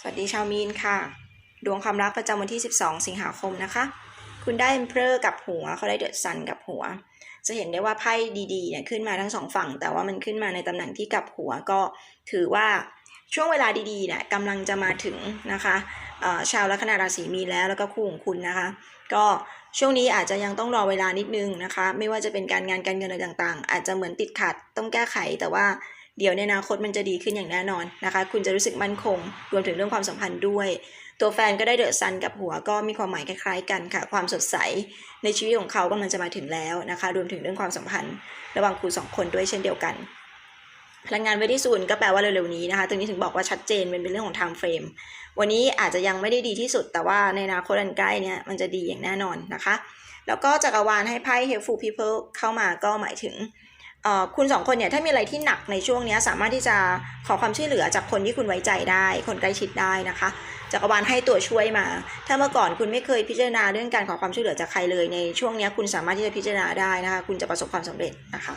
สวัสดีชาวมีนค่ะ ดวงความรักประจำวันที่ 12 สิงหาคมนะคะ คุณได้ Emperor กับหัวเขาได้เดอะซันกับหัว จะเห็นได้ว่าไพ่ดีๆเนี่ยขึ้นมาทั้งสองฝั่ง แต่ว่ามันขึ้นมาในตำแหน่งที่กับหัวก็ถือว่าช่วงเวลาดีๆเนี่ยกำลังจะมาถึงนะคะชาวลัคนาราศีมีนแล้วแล้วก็คู่ของคุณนะคะ ก็ช่วงนี้อาจจะยังต้องรอเวลานิดนึงนะคะ ไม่ว่าจะเป็นการงานการเงินอะไรต่างๆ อาจจะเหมือนติดขัดต้องแก้ไขแต่ว่า เดี๋ยวในอนาคตมันจะดีขึ้นอย่างแน่นอนนะคะ คุณจะรู้สึกมั่นคง รวมถึงเรื่องความสัมพันธ์ด้วย ตัวแฟนก็ได้เดอะซันกับหัวก็มีความหมายคล้ายๆกันค่ะ ความสดใส ในชีวิตของเขากำลังจะมาถึงแล้วนะคะ รวมถึงเรื่องความสัมพันธ์ ระหว่างคุณสองคนด้วยเช่นเดียวกัน พลังงานเวทีศูนย์ก็แปลว่าเร็วๆนี้นะคะ ตรงนี้ถึงบอกว่าชัดเจนเป็นเป็นเรื่องของ time frame วันนี้อาจจะยังไม่ได้ดีที่สุด แต่ว่าในอนาคตอันใกล้เนี่ยมันจะดีอย่างแน่นอนนะคะ แล้วก็จักรวาลให้ไพ่ helpful people เข้ามาก็หมายถึง คุณสองคนเนี่ยถ้ามีอะไรที่หนักในช่วงนี้สามารถที่จะขอความช่วยเหลือจากคนที่คุณไว้ใจได้ คนใกล้ชิดได้นะคะจักรวาลให้ตัวช่วยมา ถ้าเมื่อก่อนคุณไม่เคยพิจารณาเรื่องการขอความช่วยเหลือจากใครเลยในช่วงนี้คุณสามารถที่จะพิจารณาได้นะคะ คุณจะประสบความสำเร็จนะคะ